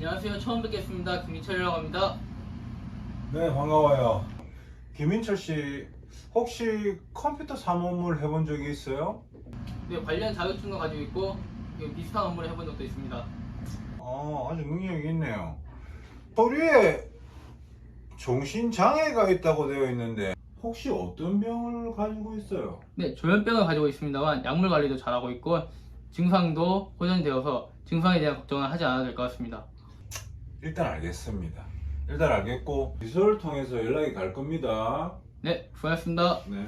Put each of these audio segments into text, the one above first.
처음 뵙겠습니다. 김민철이라고 합니다. 네, 반가워요. 김인철 씨, 혹시 컴퓨터 사무물 해본 적이 있어요? 네, 관련 자격증도 가지고 있고 그 비슷한 업무를 해본 적도 있습니다. 아, 아주 능력이 있네요. 서류에 정신장애가 있다고 되어 있는데 혹시 어떤 병을 가지고 있어요? 네, 조현병을 가지고 있습니다만 약물 관리도 잘하고 있고 증상도 호전되어서 증상에 대한 걱정은 하지 않아도 될 것 같습니다. 일단 알겠습니다. 일단 알겠고 비서를 통해서 연락이 갈 겁니다. 네, 수고하셨습니다. 네.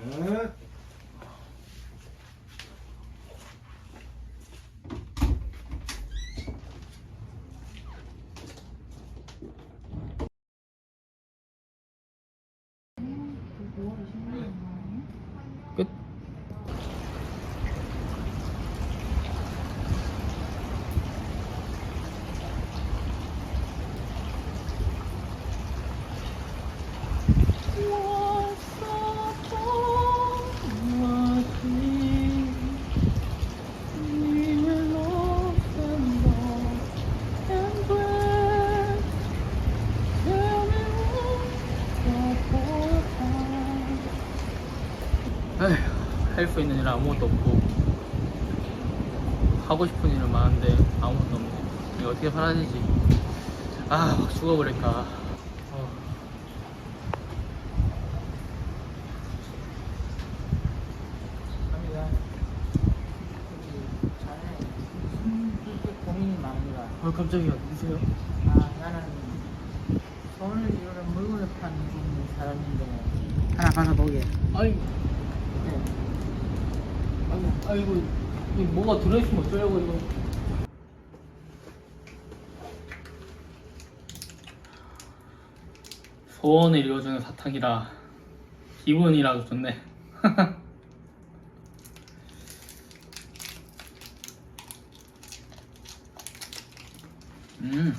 할수 있는 일은 아무것도 없고 하고 싶은 일은 많은데 아무것도 없네. 이거 어떻게 살아야 되지? 아, 확 죽어버릴까. 어. 어, 깜짝이야. 누구세요? 아 나는 돈을 이루는 물건을 파는 사람인데 하나 가서 보게. 네. 아이고, 이 뭐가 들어있으면 어쩌려고 이거. 소원을 이루어주는 사탕이라 기분이라도 좋네. 음,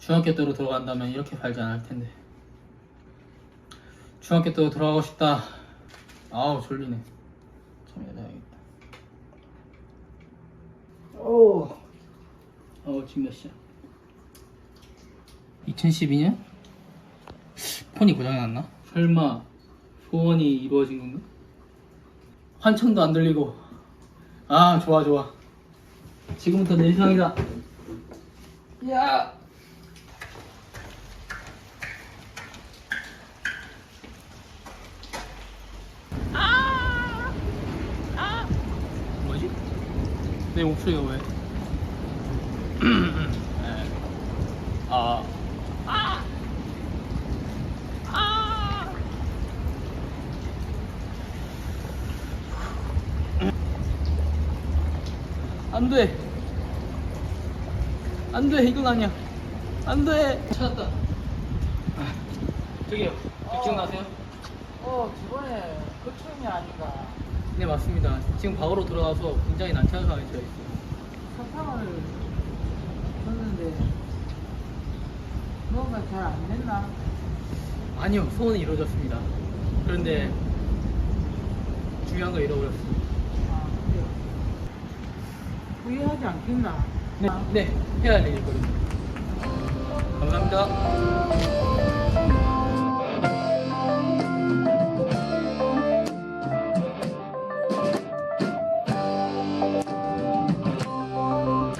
중학교 때로 돌아간다면 이렇게 팔지 않을 텐데. 중학교 때로 돌아가고 싶다. 아우 졸리네. 잠이 자야겠다. 오. 어 지금 몇 시야? 2012년? 폰이 고장났나? 설마 소원이 이루어진 건가? 환청도 안 들리고 아 좋아 좋아 지금부터 내 세상이다 야 뭐지? 내 목소리가 왜? 네. 아. 아. 아. 안 돼. 안 돼. 이건 아니야. 안 돼. 찾았다. 아, 저기요. 기억나세요? 어 저번에 거청이 아닌가 네, 맞습니다. 지금 방으로 들어가서 굉장히 난처한 상황에 처해 있어요. 사탕을 줬는데 뭔가 잘 안 됐나? 아니요, 소원이 이루어졌습니다. 그런데 중요한 거 잃어버렸습니다. 아 그래. 후회하지 않겠나? 네, 네, 해야 될 일거든요. 감사합니다.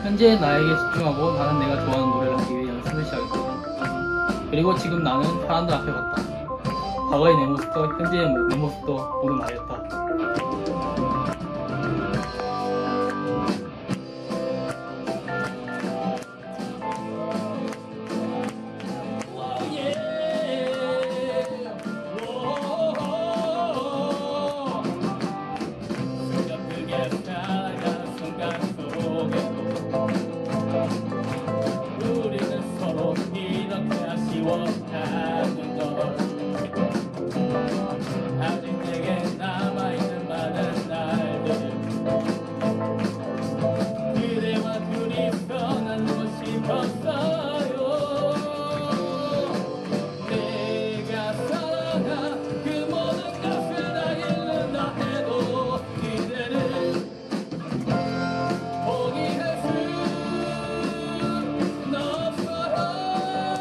현재 나에게 집중하고 나는 내가 좋아하는 노래를 하기 위해 연습을 시작했다. 그리고 지금 나는 사람들 앞에 갔다. 과거의 내 모습도 현재의 내 모습도 모두 나였다.